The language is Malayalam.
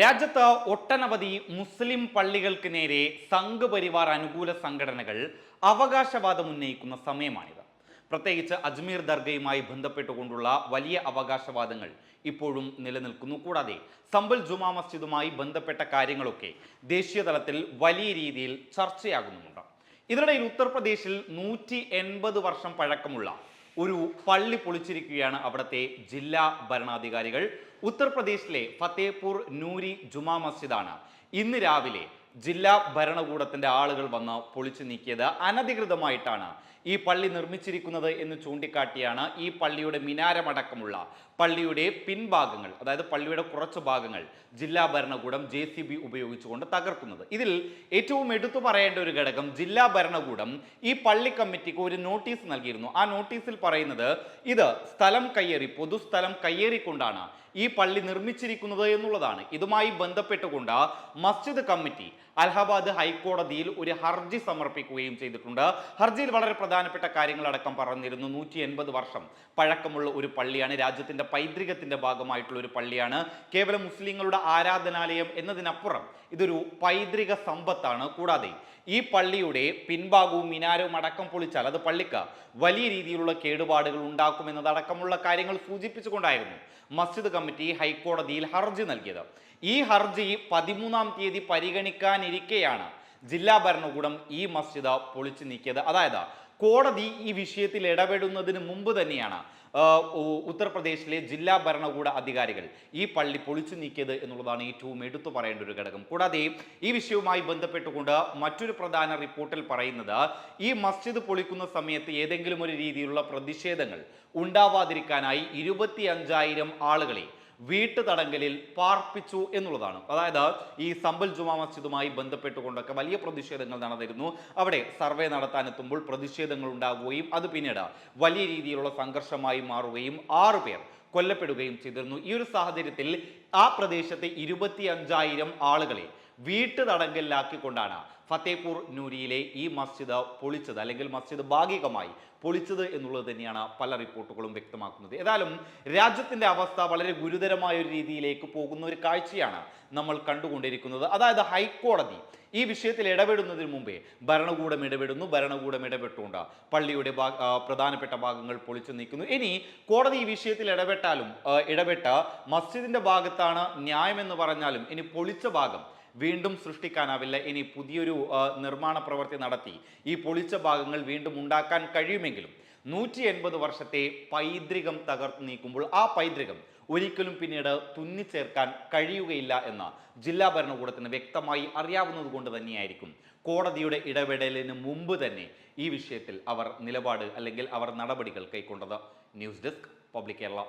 രാജ്യത്ത് ഒട്ടനവധി മുസ്ലിം പള്ളികൾക്ക് നേരെ സംഘപരിവാർ അനുകൂല സംഘടനകൾ അവകാശവാദം ഉന്നയിക്കുന്ന സമയമാണിത്. പ്രത്യേകിച്ച് അജ്മീർ ദർഗയുമായി ബന്ധപ്പെട്ടുകൊണ്ടുള്ള വലിയ അവകാശവാദങ്ങൾ ഇപ്പോഴും നിലനിൽക്കുന്നു. കൂടാതെ സമ്പൽ ജുമാ മസ്ജിദുമായി ബന്ധപ്പെട്ട കാര്യങ്ങളൊക്കെ ദേശീയ തലത്തിൽ വലിയ രീതിയിൽ ചർച്ചയാകുന്നുമുണ്ട്. ഇതിനിടയിൽ ഉത്തർപ്രദേശിൽ നൂറ്റി എൺപത് വർഷം പഴക്കമുള്ള ഒരു പള്ളി പൊളിച്ചിരിക്കുകയാണ് അവിടുത്തെ ജില്ലാ ഭരണാധികാരികൾ. ഉത്തർപ്രദേശിലെ ഫത്തേപൂർ നൂരി ജുമാ മസ്ജിദാണ് ഇന്ന് രാവിലെ ജില്ലാ ഭരണകൂടത്തിന്റെ ആളുകൾ വന്ന് പൊളിച്ചു നീക്കിയത് അനധികൃതമായിട്ടാണ്. ഈ പള്ളി നിർമ്മിച്ചിരിക്കുന്നത് എന്ന് ചൂണ്ടിക്കാട്ടിയാണ് ഈ പള്ളിയുടെ മിനാരമടക്കമുള്ള പള്ളിയുടെ പിൻഭാഗങ്ങൾ അതായത് പള്ളിയുടെ കുറച്ച് ഭാഗങ്ങൾ ജില്ലാ ഭരണകൂടം ജെ സി ബി ഉപയോഗിച്ചുകൊണ്ട് തകർക്കുന്നത്. ഇതിൽ ഏറ്റവും എടുത്തു പറയേണ്ട ഒരു ഘടകം ജില്ലാ ഭരണകൂടം ഈ പള്ളി കമ്മിറ്റിക്ക് ഒരു നോട്ടീസ് നൽകിയിരുന്നു. ആ നോട്ടീസിൽ പറയുന്നത് ഇത് സ്ഥലം കയ്യേറി പൊതുസ്ഥലം കയ്യേറിക്കൊണ്ടാണ് ഈ പള്ളി നിർമ്മിച്ചിരിക്കുന്നത് എന്നുള്ളതാണ്. ഇതുമായി ബന്ധപ്പെട്ടുകൊണ്ട് മസ്ജിദ് കമ്മിറ്റി അലഹബാദ് ഹൈക്കോടതിയിൽ ഒരു ഹർജി സമർപ്പിക്കുകയും ചെയ്തിട്ടുണ്ട്. ഹർജിയിൽ വളരെ പ്രധാനപ്പെട്ട കാര്യങ്ങളടക്കം പറഞ്ഞിരുന്നു. നൂറ്റി എൺപത് വർഷം പഴക്കമുള്ള ഒരു പള്ളിയാണ്. രാജ്യത്തിന്റെ പൈതൃകത്തിന്റെ ഭാഗമായിട്ടുള്ള ഒരു പള്ളിയാണ്. കേവലം മുസ്ലിങ്ങളുടെ ആരാധനാലയം എന്നതിനപ്പുറം ഇതൊരു പൈതൃക സമ്പത്താണ്. കൂടാതെ ഈ പള്ളിയുടെ പിൻഭാഗവും മിനാരവും അടക്കം പൊളിച്ചാൽ അത് പള്ളിക്ക് വലിയ രീതിയിലുള്ള കേടുപാടുകൾ ഉണ്ടാക്കുമെന്നതടക്കമുള്ള കാര്യങ്ങൾ സൂചിപ്പിച്ചുകൊണ്ടായിരുന്നു മസ്ജിദ് കമ്മിറ്റി ഹൈക്കോടതിയിൽ ഹർജി നൽകിയത്. ഈ ഹർജി പതിമൂന്നാം തീയതി പരിഗണിക്കാനിരിക്കെയാണ് ജില്ലാ ഭരണകൂടം ഈ മസ്ജിദ് പൊളിച്ചു നീക്കിയത്. അതായത് കോടതി ഈ വിഷയത്തിൽ ഇടപെടുന്നതിന് മുമ്പ് തന്നെയാണ് ഉത്തർപ്രദേശിലെ ജില്ലാ ഭരണകൂട അധികാരികൾ ഈ പള്ളി പൊളിച്ചു നീക്കിയത് എന്നുള്ളതാണ് ഏറ്റവും എടുത്തു പറയേണ്ട ഒരു ഘടകം. കൂടാതെ ഈ വിഷയവുമായി ബന്ധപ്പെട്ടുകൊണ്ട് മറ്റൊരു പ്രധാന റിപ്പോർട്ടിൽ പറയുന്നത് ഈ മസ്ജിദ് പൊളിക്കുന്ന സമയത്ത് ഏതെങ്കിലും ഒരു രീതിയിലുള്ള പ്രതിഷേധങ്ങൾ ഉണ്ടാവാതിരിക്കാനായി ഇരുപത്തി അഞ്ചായിരം ആളുകളെ വീട്ടുതടങ്കലിൽ പാർപ്പിച്ചു എന്നുള്ളതാണ്. അതായത് ഈ സമ്പൽ ജുമാ മസ്ജിദുമായി ബന്ധപ്പെട്ടുകൊണ്ടൊക്കെ വലിയ പ്രതിഷേധങ്ങൾ നടന്നിരുന്നു. അവിടെ സർവേ നടത്താനെത്തുമ്പോൾ പ്രതിഷേധങ്ങൾ ഉണ്ടാവുകയും അത് പിന്നീട് വലിയ രീതിയിലുള്ള സംഘർഷമായി മാറുകയും ആറുപേർ കൊല്ലപ്പെടുകയും ചെയ്തിരുന്നു. ഈ ഒരു സാഹചര്യത്തിൽ ആ പ്രദേശത്തെ ഇരുപത്തി അഞ്ചായിരം ആളുകളെ വീട്ടുതടങ്കലിലാക്കിക്കൊണ്ടാണ് ഫത്തേപൂർ നൂരിയിലെ ഈ മസ്ജിദ് പൊളിച്ചത് അല്ലെങ്കിൽ മസ്ജിദ് ഭാഗികമായി പൊളിച്ചത് എന്നുള്ളത് തന്നെയാണ് പല റിപ്പോർട്ടുകളും വ്യക്തമാക്കുന്നത്. ഏതായാലും രാജ്യത്തിന്റെ അവസ്ഥ വളരെ ഗുരുതരമായ ഒരു രീതിയിലേക്ക് പോകുന്ന ഒരു കാഴ്ചയാണ് നമ്മൾ കണ്ടുകൊണ്ടിരിക്കുന്നത്. അതായത് ഹൈക്കോടതി ഈ വിഷയത്തിൽ ഇടപെടുന്നതിന് മുമ്പേ ഭരണകൂടം ഇടപെടുന്നു ഭരണകൂടം ഇടപെട്ടുകൊണ്ട് പള്ളിയുടെ പ്രധാനപ്പെട്ട ഭാഗങ്ങൾ പൊളിച്ചു നീക്കുന്നു. ഇനി കോടതി ഈ വിഷയത്തിൽ ഇടപെട്ടാലും ഇടപെട്ട മസ്ജിദിന്റെ ഭാഗത്താണ് ന്യായമെന്ന് പറഞ്ഞാലും ഇനി പൊളിച്ച ഭാഗം വീണ്ടും സൃഷ്ടിക്കാനാവില്ല. ഇനി പുതിയൊരു നിർമ്മാണ പ്രവൃത്തി നടത്തി. ഈ പൊളിച്ച ഭാഗങ്ങൾ വീണ്ടും ഉണ്ടാക്കാൻ കഴിയുമെങ്കിലും നൂറ്റി എൺപത് വർഷത്തെ പൈതൃകം തകർത്ത് നീക്കുമ്പോൾ ആ പൈതൃകം ഒരിക്കലും പിന്നീട് തുന്നിച്ചേർക്കാൻ കഴിയുകയില്ല എന്ന് ജില്ലാ ഭരണകൂടത്തിന് വ്യക്തമായി അറിയാവുന്നത് കൊണ്ട് തന്നെയായിരിക്കും കോടതിയുടെ ഇടപെടലിന് മുമ്പ് തന്നെ ഈ വിഷയത്തിൽ അവർ നിലപാട് അല്ലെങ്കിൽ അവർ നടപടികൾ കൈക്കൊണ്ടത്. News desk public Kerala.